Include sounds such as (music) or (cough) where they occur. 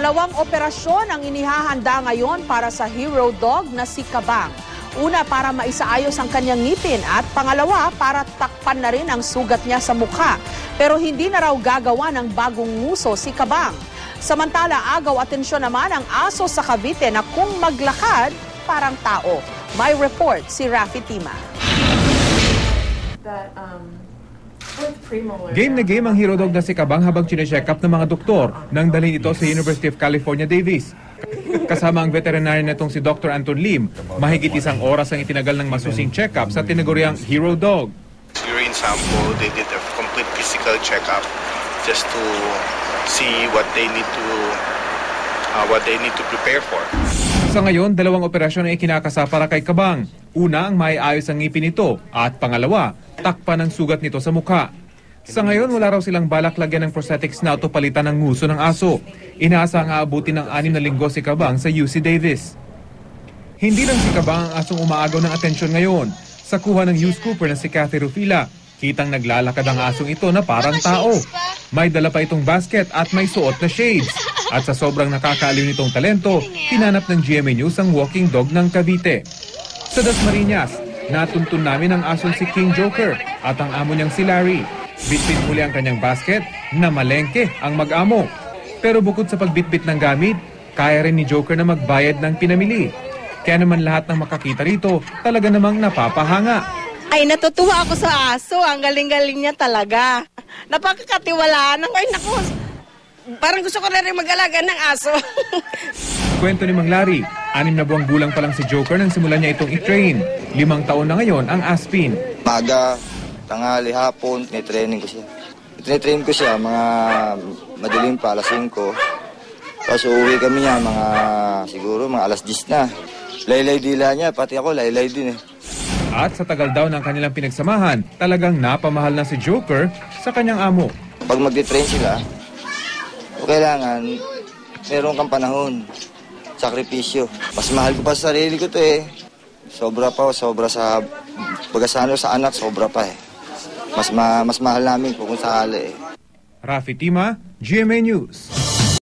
Dalawang operasyon ang inihahanda ngayon para sa hero dog na si Kabang. Una para maisaayos ang kanyang ngipin at pangalawa para takpan na rin ang sugat niya sa mukha. Pero hindi na raw gagawa ng bagong nguso si Kabang. Samantala, agaw atensyon naman ang aso sa Cavite na kung maglakad, parang tao. May report si Rafi Tima. that um. Game na game ang hero dog na si Kabang habang chinecheck up ng mga doktor nang dalhin ito sa University of California, Davis. Kasama ang veterinarian na itong si Dr. Anton Lim, mahigit isang oras ang itinagal ng masusing check-up sa tinaguriang hero dog. urine sample, they did a complete physical checkup just to see what they need to uh, what they need to prepare for. Sa ngayon, dalawang operasyon ang ikinakasa para kay Kabang. Una ang maiayos ang ngipin nito at pangalawa, takpan ang sugat nito sa mukha. Sa ngayon, wala raw silang balak lagyan ng prosthetics na palitan ng nguso ng aso. Inaasa aabuti ng anim na linggo si Kabang sa UC Davis. Hindi lang si Kabang ang asong umaagaw ng atensyon ngayon. Sa kuha ng news Cooper na si Cathy Rufila, kitang naglalakad ang asong ito na parang tao. May dala pa itong basket at may suot na shades. At sa sobrang nakakaaliw nitong talento, hinanap ng GMA News ang walking dog ng Cavite. Sa Dasmariñas, natuntun namin ang asong si King Joker at ang amo niyang si Larry. Bitbit muli ang kanyang basket na malengke ang mag-amo. Pero bukod sa pagbitbit ng gamit, kaya rin ni Joker na magbayad ng pinamili. Kaya naman lahat ng makakita rito talaga namang napapahanga. Ay, natutuwa ako sa aso. Ang galing-galing niya talaga. Napakakatiwalaan. Ay, naku. Parang gusto ko na rin mag-alaga ng aso. (laughs) Kwento ni Mang Larry, anim na buwang gulang pa lang si Joker nang simulan niya itong i-train. Limang taon na ngayon ang Aspin. Maga, tanghali, hapon, tinitraining ko siya. Tinitrain ko siya mga madilim pa, alas 5. Tapos uuwi kami niya mga siguro mga alas 10 na. Laylay dila niya, pati ako laylay din eh. At sa tagal daw ng kanilang pinagsamahan, talagang napamahal na si Joker sa kanyang amo. Pag magti-train sila, kailangan meron kang panahon, sakripisyo. Mas mahal ko pa sa sarili ko to eh. Sobra pa, sobra sa pagkasano sa anak, sobra pa eh. Mas, ma, mas mahal namin kung sakali eh. Rafi Tima, GMA News.